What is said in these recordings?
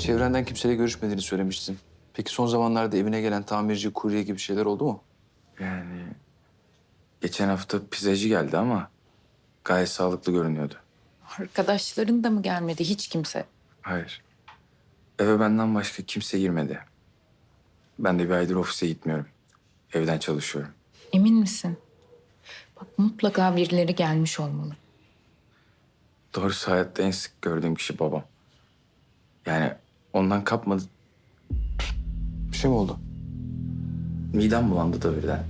Çevrenden kimseyle görüşmediğini söylemiştin. Peki son zamanlarda evine gelen tamirci, kurye gibi şeyler oldu mu? Yani geçen hafta pizzacı geldi ama gayet sağlıklı görünüyordu. Arkadaşların da mı gelmedi hiç kimse? Hayır. Eve benden başka kimse girmedi. Ben de bir aydır ofise gitmiyorum. Evden çalışıyorum. Emin misin? Bak mutlaka birileri gelmiş olmalı. Doğrusu hayatta en sık gördüğüm kişi babam. Yani ondan kapmadı. Bir şey mi oldu? Midem bulandı da birden.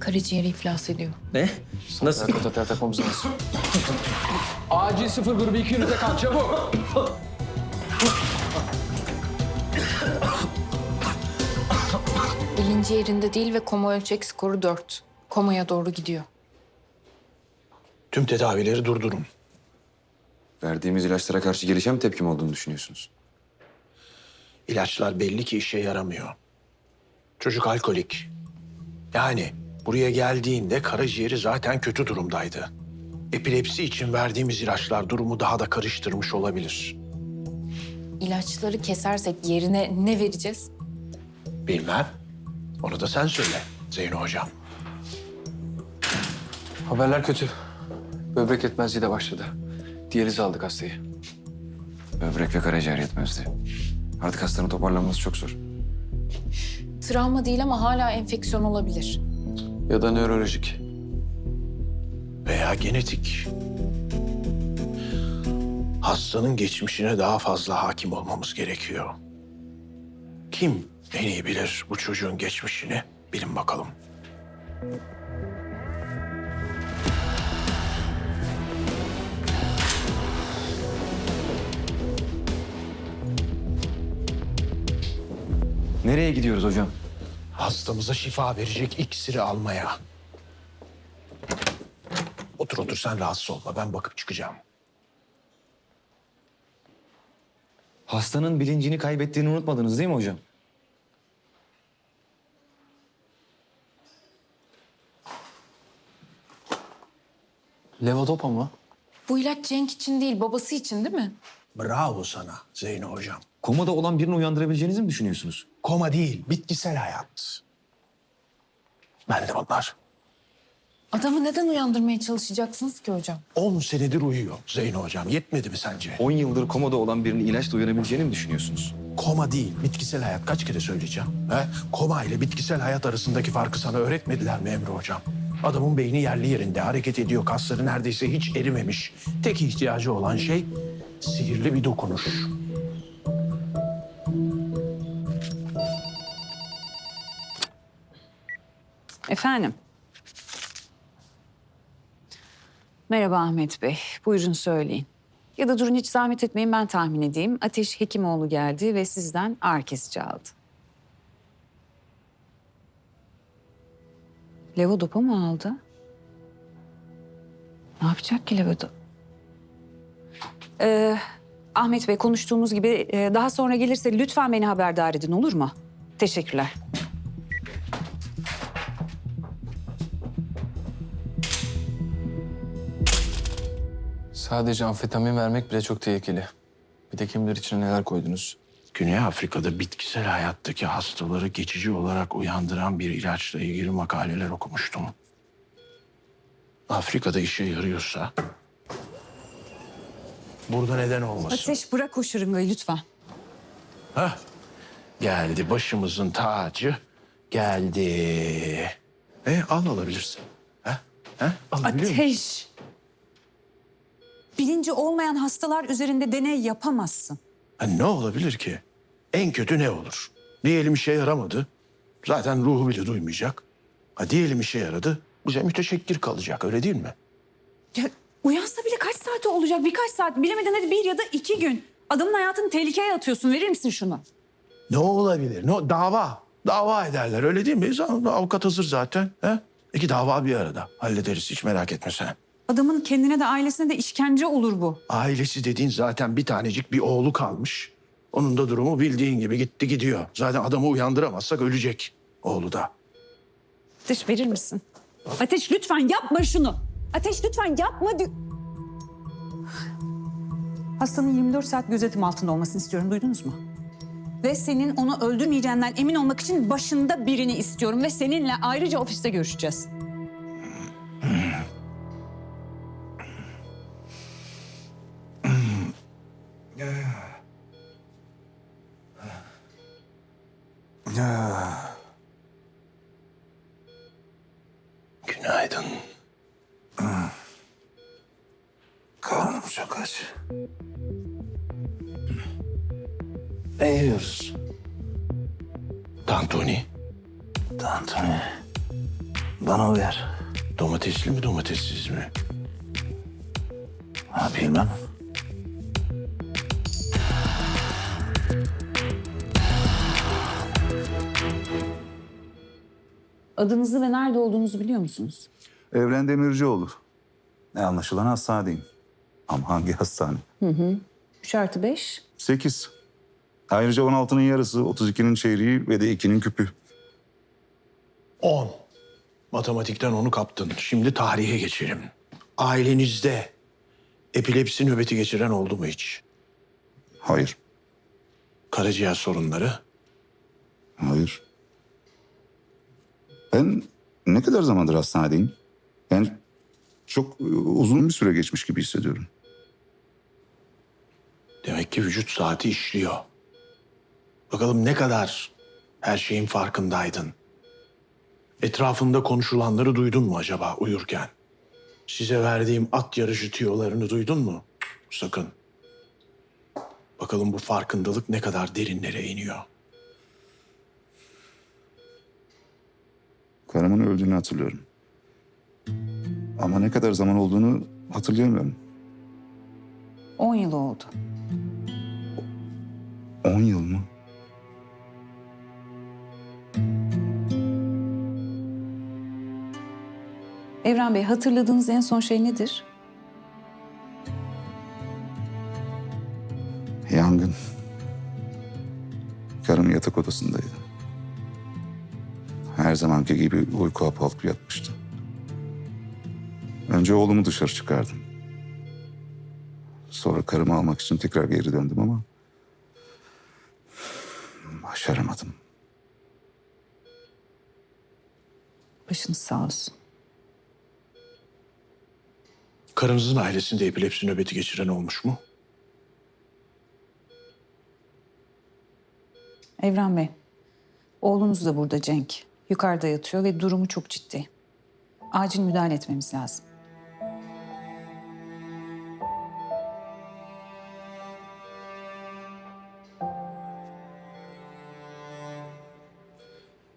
Karaciğeri iflas ediyor. Ne? Nasıl? Narkotataya takmamız lazım. Acil sıfır grubu 200'e kalk çabuk. Bilinci yerinde değil ve koma ölçek skoru 4. Komaya doğru gidiyor. Tüm tedavileri durdurun. Verdiğimiz ilaçlara karşı gelişen bir tepkim olduğunu düşünüyorsunuz. İlaçlar belli ki işe yaramıyor. Çocuk alkolik. Yani buraya geldiğinde karaciğeri zaten kötü durumdaydı. Epilepsi için verdiğimiz ilaçlar durumu daha da karıştırmış olabilir. İlaçları kesersek yerine ne vereceğiz? Bilmem. Onu da sen söyle Zeyno Hocam. Haberler kötü. Böbrek yetmezliği de başladı. Diyalize aldık hastayı. Böbrek ve karaciğer yetmezdi. Artık hastanın toparlanması çok zor. Travma değil ama hala enfeksiyon olabilir. Ya da nörolojik. Veya genetik. Hastanın geçmişine daha fazla hakim olmamız gerekiyor. Kim en iyi bilir bu çocuğun geçmişini? Bilin bakalım. Nereye gidiyoruz hocam? Hastamıza şifa verecek iksiri almaya. Otur otur sen rahatsız olma ben bakıp çıkacağım. Hastanın bilincini kaybettiğini unutmadınız değil mi hocam? Levodopa mı? Bu ilaç Cenk için değil, babası için değil mi? Bravo sana Zeyno hocam. Komada olan birini uyandırabileceğinizi mi düşünüyorsunuz? Koma değil bitkisel hayat. Ben de onlar. Adamı neden uyandırmaya çalışacaksınız ki hocam? 10 senedir uyuyor Zeyno hocam. Yetmedi mi sence? 10 yıldır komada olan birini ilaçla uyanabileceğini mi düşünüyorsunuz? Koma değil, bitkisel hayat. Kaç kere söyleyeceğim? He? Koma ile bitkisel hayat arasındaki farkı sana öğretmediler mi Emre Hocam? Adamın beyni yerli yerinde, hareket ediyor. Kasları neredeyse hiç erimemiş. Tek ihtiyacı olan şey sihirli bir dokunuş. Efendim? Merhaba Ahmet Bey. Buyurun söyleyin. Ya da durun hiç zahmet etmeyin ben tahmin edeyim. Ateş Hekimoğlu geldi ve sizden ağrı kesici aldı. Levodopa mı aldı? Ne yapacak ki Levodopa? Ee, Ahmet Bey konuştuğumuz gibi e, daha sonra gelirse lütfen beni haberdar edin olur mu? Teşekkürler. Sadece amfetamin vermek bile çok tehlikeli. Bir de kim bilir içine neler koydunuz. Güney Afrika'da bitkisel hayattaki hastaları geçici olarak uyandıran bir ilaçla ilgili makaleler okumuştum. Afrika'da işe yarıyorsa burada neden olmasın? Ateş bırak o şırıngayı lütfen. Hah, geldi başımızın tacı. Geldi. E al alabilirsin. Ha? Ha? Alabiliyor musun? Ateş. Bilinci olmayan hastalar üzerinde deney yapamazsın. Ha, ne olabilir ki? En kötü ne olur? Diyelim işe yaramadı. Zaten ruhu bile duymayacak. Ha, diyelim işe yaradı. Bize müteşekkir kalacak öyle değil mi? Ya uyansa bile kaç saati olacak? Birkaç saat. Bilemeden hadi bir ya da iki gün. Adamın hayatını tehlikeye atıyorsun. Verir misin şunu? Ne olabilir? Ne, dava. Dava ederler öyle değil mi? Avukat hazır zaten. He? İki dava bir arada. Hallederiz hiç merak etme sen. Adamın kendine de ailesine de işkence olur bu. Ailesi dediğin zaten bir tanecik bir oğlu kalmış. Onun da durumu bildiğin gibi gitti gidiyor. Zaten adamı uyandıramazsak ölecek oğlu da. Ateş verir misin? Ateş lütfen yapma şunu. Ateş lütfen yapma. di- Hastanın 24 saat gözetim altında olmasını istiyorum. Duydunuz mu? Ve senin onu öldürmeyeceğinden emin olmak için başında birini istiyorum. Ve seninle ayrıca ofiste görüşeceğiz. Günaydın. Karnım çok aç. Ne yiyoruz? Tantuni. Tantuni. Bana uyar. Domatesli mi domatessiz mi? Ha bilmem. Adınızı ve nerede olduğunuzu biliyor musunuz? Evren Demircioğlu. Ne anlaşılan hastaneyim. Ama hangi hastane? 3 artı 5. Sekiz. Ayrıca 16'nın yarısı, 32'nin çeyreği ve de 2'nin küpü. 10. Matematikten onu kaptın. Şimdi tarihe geçelim. Ailenizde epilepsi nöbeti geçiren oldu mu hiç? Hayır, Karaciğer sorunları? Ben ne kadar zamandır hastanedeyim? Yani çok e, uzun bir süre geçmiş gibi hissediyorum. Demek ki vücut saati işliyor. Bakalım ne kadar her şeyin farkındaydın? Etrafında konuşulanları duydun mu acaba uyurken? Size verdiğim at yarışı tüyolarını duydun mu? Sakın. Bakalım bu farkındalık ne kadar derinlere iniyor. Karımın öldüğünü hatırlıyorum. Ama ne kadar zaman olduğunu hatırlayamıyorum. 10 yıl oldu. 10 yıl mı? Evren Bey hatırladığınız en son şey nedir? Yangın. Karım yatak odasındaydı. Zamanki gibi uyku hapı alıp yatmıştı. Önce oğlumu dışarı çıkardım. Sonra karımı almak için tekrar geri döndüm ama... Başaramadım. Başınız sağ olsun. Karınızın ailesinde epilepsi nöbeti geçiren olmuş mu? Evren Bey, oğlunuz da burada Cenk. Yukarıda yatıyor ve durumu çok ciddi. Acil müdahale etmemiz lazım.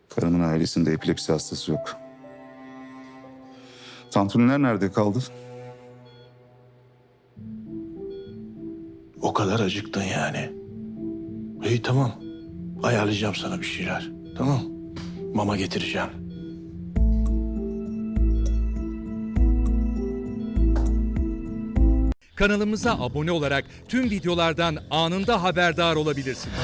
Karımın ailesinde epilepsi hastası yok. Tantuniler nerede kaldı? O kadar acıktın yani. İyi tamam. Ayarlayacağım sana bir şeyler. Tamam. Mama getireceğim. Kanalımıza abone olarak tüm videolardan anında haberdar olabilirsiniz.